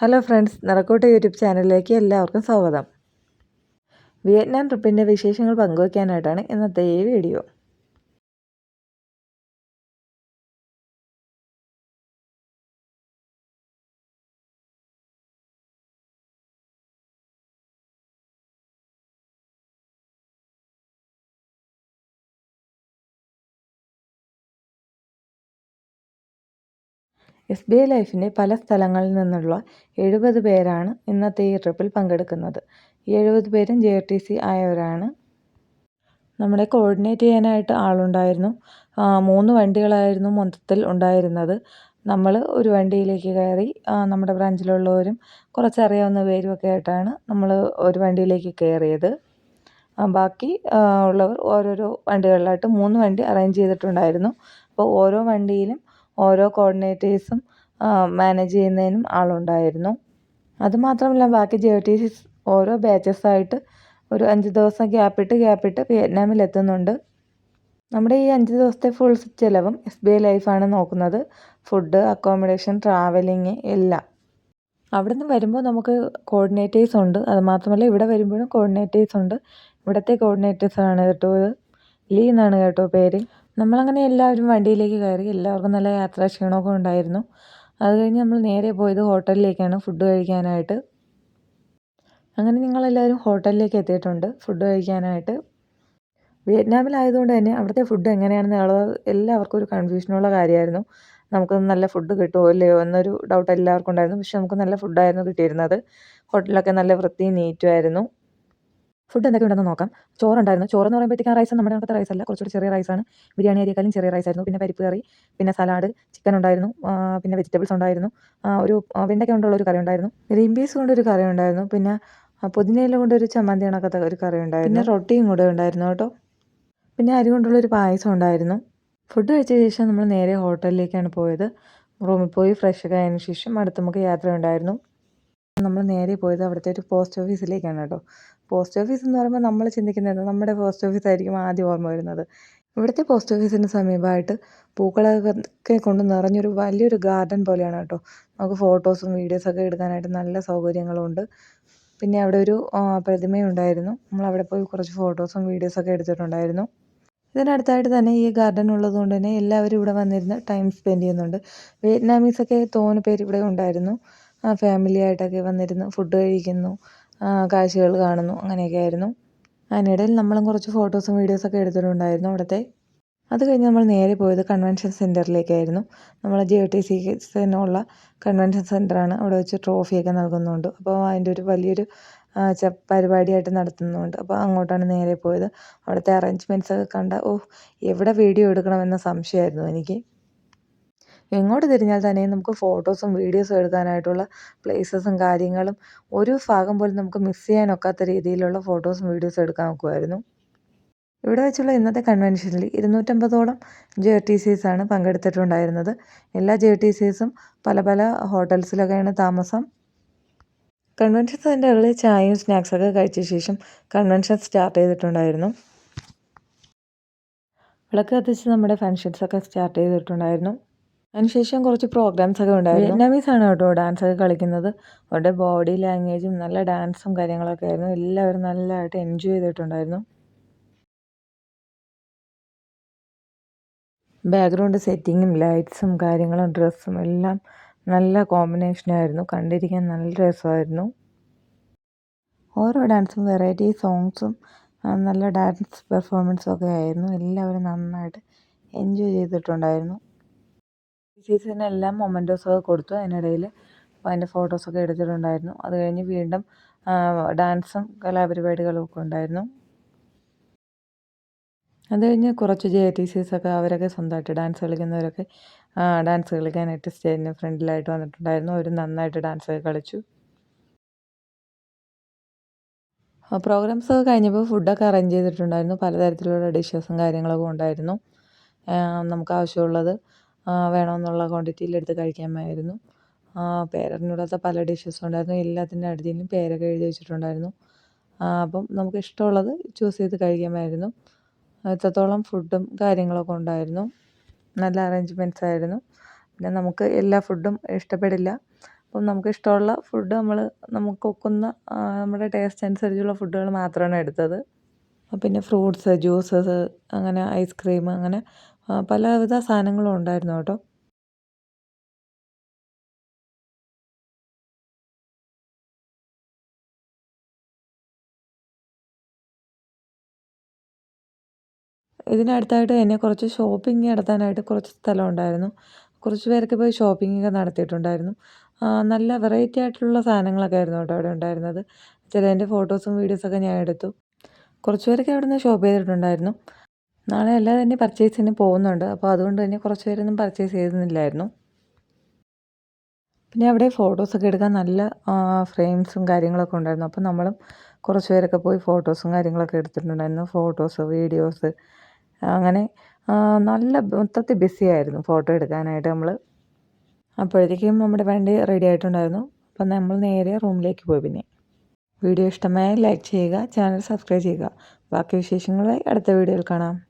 Hello friends നിറക്കോട്ട് YouTube ചാനലിലേക്ക് എല്ലാവർക്കും സ്വാഗതം. വിയറ്റ്നാം ട്രിപ്പിന്റെ വിശേഷങ്ങൾ പങ്കുവയ്ക്കാനായിട്ടാണ് ഇന്നത്തെ ഈ വീഡിയോ. എസ് ബി ഐ ലൈഫിന്റെ പല സ്ഥലങ്ങളിൽ നിന്നുള്ള എഴുപത് പേരാണ് ഇന്നത്തെ ഈ ട്രിപ്പിൽ പങ്കെടുക്കുന്നത്. ഈ എഴുപത് പേരും ജെ ടി സി ആയവരാണ്. നമ്മളെ കോർഡിനേറ്റ് ചെയ്യാനായിട്ട് ആളുണ്ടായിരുന്നു. മൂന്ന് വണ്ടികളായിരുന്നു മൊത്തത്തിൽ ഉണ്ടായിരുന്നത്. നമ്മൾ ഒരു വണ്ടിയിലേക്ക് കയറി നമ്മുടെ ബ്രാഞ്ചിലുള്ളവരും കുറച്ചറിയാവുന്ന പേരും ഒക്കെ ആയിട്ടാണ് നമ്മൾ ഒരു വണ്ടിയിലേക്ക് കയറിയത്. ബാക്കി ഉള്ളവർ ഓരോരോ വണ്ടികളിലായിട്ട് മൂന്ന് വണ്ടി അറേഞ്ച് ചെയ്തിട്ടുണ്ടായിരുന്നു. അപ്പോൾ ഓരോ വണ്ടിയിലും ഓരോ കോർഡിനേറ്റേഴ്സും മാനേജ് ചെയ്യുന്നതിനും ആളുണ്ടായിരുന്നു. അതുമാത്രമല്ല ബാക്കി ജെ ടി സിസ് ഓരോ ഒരു അഞ്ച് ദിവസം ഗ്യാപ്പിട്ട് ഗ്യാപ്പിട്ട് വിയറ്റ്നാമിൽ എത്തുന്നുണ്ട്. നമ്മുടെ ഈ അഞ്ച് ദിവസത്തെ ഫുൾ ചിലവും എസ് ബി ഐ ലൈഫാണ് നോക്കുന്നത്. ഫുഡ് അക്കോമഡേഷൻ ട്രാവലിങ് എല്ലാം. അവിടെ നിന്ന് വരുമ്പോൾ നമുക്ക് കോർഡിനേറ്റേഴ്സ് ഉണ്ട്. അതുമാത്രമല്ല ഇവിടെ വരുമ്പോഴും കോർഡിനേറ്റേഴ്സ് ഉണ്ട്. ഇവിടുത്തെ കോർഡിനേറ്റേഴ്സാണ് കേട്ടോ. ലീ എന്നാണ് കേട്ടോ പേര്. നമ്മളങ്ങനെ എല്ലാവരും വണ്ടിയിലേക്ക് കയറി എല്ലാവർക്കും നല്ല യാത്രാ ക്ഷീണമൊക്കെ ഉണ്ടായിരുന്നു. അത് കഴിഞ്ഞ് നമ്മൾ നേരെ പോയത് ഹോട്ടലിലേക്കാണ് ഫുഡ് കഴിക്കാനായിട്ട്. അങ്ങനെ ഞങ്ങളെല്ലാവരും ഹോട്ടലിലേക്ക് എത്തിയിട്ടുണ്ട് ഫുഡ് കഴിക്കാനായിട്ട്. വിയറ്റ്നാമിലായതുകൊണ്ട് തന്നെ അവിടുത്തെ ഫുഡ് എങ്ങനെയാണെന്നുള്ളത് എല്ലാവർക്കും ഒരു കൺഫ്യൂഷനുള്ള കാര്യമായിരുന്നു. നമുക്ക് നല്ല ഫുഡ് കിട്ടുമോ ഇല്ലയോ എന്നൊരു ഡൗട്ട് എല്ലാവർക്കും ഉണ്ടായിരുന്നു. പക്ഷെ നമുക്ക് നല്ല ഫുഡായിരുന്നു കിട്ടിയിരുന്നത്. ഹോട്ടലൊക്കെ നല്ല വൃത്തിയും നീറ്റുമായിരുന്നു. ഫുഡ് എന്തൊക്കെ ഉണ്ടെന്ന് നോക്കാം. ചോറുണ്ടായിരുന്നു. ചോറെന്ന് പറയുമ്പോഴത്തേക്കും റൈസ് നമ്മുടെ അടുത്ത റൈസ് അല്ല. കുറച്ചുകൂടി ചെറിയ റൈസാണ് ബിരിയാണി അരിയേക്കാളും ചെറിയ റൈസ് ആയിരുന്നു. പിന്നെ പരിപ്പ് കറി പിന്നെ സലാഡ് ചിക്കൻ ഉണ്ടായിരുന്നു. പിന്നെ വെജിറ്റബിൾസ് ഉണ്ടായിരുന്നു. ഒരു വെണ്ടയ്ക്ക കൊണ്ടുള്ള ഒരു കറി ഉണ്ടായിരുന്നു. ഗ്രീൻ പീസ് കൊണ്ടൊരു കറി ഉണ്ടായിരുന്നു. പിന്നെ പുതിനയില കൊണ്ടൊരു ചമ്മന്തി കണക്കത്തെ ഒരു കറി ഉണ്ടായിരുന്നു. പിന്നെ റൊട്ടിയും കൂടെ ഉണ്ടായിരുന്നു കേട്ടോ. പിന്നെ അരി കൊണ്ടുള്ള ഒരു പായസം ഉണ്ടായിരുന്നു. ഫുഡ് കഴിച്ച ശേഷം നമ്മൾ നേരെ ഹോട്ടലിലേക്കാണ് പോയത്. റൂമിൽ പോയി ഫ്രഷ് ഒക്കെ ആയതിനു ശേഷം അടുത്ത് നമുക്ക് യാത്ര ഉണ്ടായിരുന്നു. നമ്മൾ നേരെ പോയത് അവിടുത്തെ ഒരു പോസ്റ്റ് ഓഫീസിലേക്കാണ് കേട്ടോ. പോസ്റ്റ് ഓഫീസ് എന്ന് പറയുമ്പോൾ നമ്മൾ ചിന്തിക്കുന്നത് നമ്മുടെ പോസ്റ്റ് ഓഫീസ് ആയിരിക്കും ആദ്യം ഓർമ്മ വരുന്നത്. ഇവിടുത്തെ പോസ്റ്റ് ഓഫീസിന് സമീപമായിട്ട് പൂക്കളൊക്കെ കൊണ്ട് നിറഞ്ഞൊരു വലിയൊരു ഗാർഡൻ പോലെയാണ് കേട്ടോ. നമുക്ക് ഫോട്ടോസും വീഡിയോസൊക്കെ എടുക്കാനായിട്ട് നല്ല സൗകര്യങ്ങളുണ്ട് പിന്നെ അവിടെ ഒരു പ്രതിമയുണ്ടായിരുന്നു നമ്മൾ അവിടെ പോയി കുറച്ച് ഫോട്ടോസും വീഡിയോസൊക്കെ എടുത്തിട്ടുണ്ടായിരുന്നു. ഇതിനടുത്തായിട്ട് തന്നെ ഈ ഗാർഡൻ ഉള്ളതുകൊണ്ട് തന്നെ എല്ലാവരും ഇവിടെ വന്നിരുന്ന് ടൈം സ്പെൻഡ് ചെയ്യുന്നുണ്ട്. വിയറ്റ്നാമീസൊക്കെ തോന്നുന്ന പേര് ഇവിടെ ഉണ്ടായിരുന്നു. ഫാമിലി ആയിട്ടൊക്കെ വന്നിരുന്ന് ഫുഡ് കഴിക്കുന്നു കാഴ്ചകൾ കാണുന്നു അങ്ങനെയൊക്കെ ആയിരുന്നു. അതിനിടയിൽ നമ്മളും കുറച്ച് ഫോട്ടോസും വീഡിയോസൊക്കെ എടുത്തിട്ടുണ്ടായിരുന്നു അവിടുത്തെ. അത് കഴിഞ്ഞ് നമ്മൾ നേരെ പോയത് കൺവെൻഷൻ സെന്ററിലേക്കായിരുന്നു നമ്മൾ ജി ടി സിനുള്ള കൺവെൻഷൻ സെന്ററാണ് അവിടെ വെച്ച് ട്രോഫിയൊക്കെ നൽകുന്നുണ്ട്. അപ്പോൾ അതിന്റെ ഒരു വലിയൊരു പരിപാടിയായിട്ട് നടത്തുന്നുണ്ട്. അപ്പോൾ അങ്ങോട്ടാണ് നേരെ പോയത്. അവിടുത്തെ അറേഞ്ച്മെന്റ്സൊക്കെ കണ്ട ഓ എവിടെ വീഡിയോ എടുക്കണമെന്ന സംശയമായിരുന്നു എനിക്ക്. എങ്ങോട്ട് തിരിഞ്ഞാൽ തന്നെയും നമുക്ക് ഫോട്ടോസും വീഡിയോസും എടുക്കാനായിട്ടുള്ള പ്ലേസസും കാര്യങ്ങളും ഒരു ഭാഗം പോലും നമുക്ക് മിസ് ചെയ്യാനൊക്കാത്ത രീതിയിലുള്ള ഫോട്ടോസും വീഡിയോസും എടുക്കാൻ നോക്കുമായിരുന്നു ഇവിടെ വെച്ചുള്ള ഇന്നത്തെ കൺവെൻഷനിൽ ഇരുന്നൂറ്റമ്പതോളം ജെ ടി സീസ് ആണ് പങ്കെടുത്തിട്ടുണ്ടായിരുന്നത്. എല്ലാ ജെ ടി സീസും പല പല ഹോട്ടൽസിലൊക്കെയാണ് താമസം. കൺവെൻഷൻ സെന്ററിൽ ചായയും സ്നാക്സൊക്കെ കഴിച്ച ശേഷം കൺവെൻഷൻ സ്റ്റാർട്ട് ചെയ്തിട്ടുണ്ടായിരുന്നു. വിളക്ക് കത്തിച്ച് നമ്മുടെ ഫങ്ഷൻസൊക്കെ സ്റ്റാർട്ട് ചെയ്തിട്ടുണ്ടായിരുന്നു. അതിനുശേഷം കുറച്ച് പ്രോഗ്രാംസ് ഒക്കെ ഉണ്ടായിരുന്നു. വിയറ്റ്നാമീസ് ആണ് കേട്ടോ ഡാൻസ് ഒക്കെ കളിക്കുന്നത്? അവരുടെ ബോഡി ലാംഗ്വേജും നല്ല ഡാൻസും കാര്യങ്ങളൊക്കെ ആയിരുന്നു. എല്ലാവരും നല്ലതായിട്ട് എൻജോയ് ചെയ്തിട്ടുണ്ടായിരുന്നു. ബാക്ക്ഗ്രൗണ്ട് സെറ്റിങ്ങും ലൈറ്റ്സും കാര്യങ്ങളും ഡ്രസ്സും എല്ലാം നല്ല കോമ്പിനേഷനായിരുന്നു കണ്ടിരിക്കാൻ നല്ല രസമായിരുന്നു. ഓരോ ഡാൻസും വെറൈറ്റി സോങ്സും നല്ല ഡാൻസ് പെർഫോമൻസും ഒക്കെ ആയിരുന്നു. എല്ലാവരും നന്നായിട്ട് എൻജോയ് ചെയ്തിട്ടുണ്ടായിരുന്നു. എല്ലാം മൊമെന്റോസൊക്കെ കൊടുത്തു. അതിനിടയിൽ അപ്പോൾ അതിന്റെ ഫോട്ടോസൊക്കെ എടുത്തിട്ടുണ്ടായിരുന്നു. അത് കഴിഞ്ഞ് വീണ്ടും ഡാൻസും കലാപരിപാടികളും ഒക്കെ ഉണ്ടായിരുന്നു. അത് കഴിഞ്ഞ് കുറച്ച് ജെ ടി ഒക്കെ അവരൊക്കെ സ്വന്തമായിട്ട് ഡാൻസ് കളിക്കുന്നവരൊക്കെ ഡാൻസ് കളിക്കാനായിട്ട് സ്റ്റേജിന് ഫ്രണ്ടിലായിട്ട് വന്നിട്ടുണ്ടായിരുന്നു. അവർ നന്നായിട്ട് ഡാൻസ് ഒക്കെ കളിച്ചു. പ്രോഗ്രാംസ് ഒക്കെ കഴിഞ്ഞപ്പോൾ ഫുഡൊക്കെ അറേഞ്ച് ചെയ്തിട്ടുണ്ടായിരുന്നു. പലതരത്തിലുള്ള ഡിഷസും കാര്യങ്ങളൊക്കെ ഉണ്ടായിരുന്നു. നമുക്ക് ആവശ്യമുള്ളത്. വേണമെന്നുള്ള ക്വാണ്ടിറ്റിയിൽ എടുത്ത് കഴിക്കാമായിരുന്നു. പേരറിഞ്ഞൂടാത്ത പല ഡിഷസ് ഉണ്ടായിരുന്നു. എല്ലാത്തിന്റെ അടിയിലും പേരൊക്കെ എഴുതി വെച്ചിട്ടുണ്ടായിരുന്നു. അപ്പം നമുക്ക് ഇഷ്ടമുള്ളത് ചൂസ് ചെയ്ത് കഴിക്കാമായിരുന്നു. എത്രത്തോളം ഫുഡും കാര്യങ്ങളൊക്കെ ഉണ്ടായിരുന്നു. നല്ല അറേഞ്ച്മെന്റ്സ് ആയിരുന്നു. പിന്നെ നമുക്ക് എല്ലാ ഫുഡും ഇഷ്ടപ്പെടില്ല. അപ്പം നമുക്ക് ഇഷ്ടമുള്ള ഫുഡ് നമ്മൾ നമുക്ക് ഒക്കുന്ന നമ്മുടെ ടേസ്റ്റ് അനുസരിച്ചുള്ള ഫുഡുകൾ മാത്രമാണ് എടുത്തത്. പിന്നെ ഫ്രൂട്ട്സ് ജ്യൂസസ് അങ്ങനെ ഐസ്ക്രീം അങ്ങനെ പലവിധ സാധനങ്ങളും ഉണ്ടായിരുന്നു കേട്ടോ. ഇതിനടുത്തായിട്ട് തന്നെ കുറച്ച് ഷോപ്പിംഗ് നടത്താനായിട്ട് കുറച്ച് സ്ഥലം ഉണ്ടായിരുന്നു. കുറച്ച് പേരൊക്കെ പോയി ഷോപ്പിംഗ് ഒക്കെ നടത്തിയിട്ടുണ്ടായിരുന്നു. നല്ല വെറൈറ്റി ആയിട്ടുള്ള സാധനങ്ങളൊക്കെ ആയിരുന്നു കേട്ടോ അവിടെ ഉണ്ടായിരുന്നത്. ചിലതിന്റെ ഫോട്ടോസും വീഡിയോസൊക്കെ ഞാൻ എടുത്തു. കുറച്ച് പേരൊക്കെ അവിടെ നിന്ന് ഷോപ്പ് ചെയ്തിട്ടുണ്ടായിരുന്നു. നാളെ അല്ലാതെ തന്നെ പർച്ചേസിന് പോകുന്നുണ്ട്. അപ്പോൾ അതുകൊണ്ട് തന്നെ കുറച്ച് പേരൊന്നും പർച്ചേസ് ചെയ്തിരുന്നില്ലായിരുന്നു. പിന്നെ അവിടെ ഫോട്ടോസൊക്കെ എടുക്കാൻ നല്ല ഫ്രെയിംസും കാര്യങ്ങളൊക്കെ ഉണ്ടായിരുന്നു. അപ്പോൾ നമ്മളും കുറച്ച് പേരൊക്കെ പോയി ഫോട്ടോസും കാര്യങ്ങളൊക്കെ എടുത്തിട്ടുണ്ടായിരുന്നു. ഫോട്ടോസ് വീഡിയോസ് അങ്ങനെ നല്ല മൊത്തത്തിൽ ബിസി ആയിരുന്നു ഫോട്ടോ എടുക്കാനായിട്ട് നമ്മൾ അപ്പോഴത്തേക്കും നമ്മുടെ വണ്ടി റെഡി ആയിട്ടുണ്ടായിരുന്നു. അപ്പം നമ്മൾ നേരെ റൂമിലേക്ക് പോയി പിന്നെ. വീഡിയോ ഇഷ്ടമായ ലൈക്ക് ചെയ്യുക ചാനൽ സബ്സ്ക്രൈബ് ചെയ്യുക. ബാക്കി വിശേഷങ്ങളായി അടുത്ത വീഡിയോയിൽ കാണാം.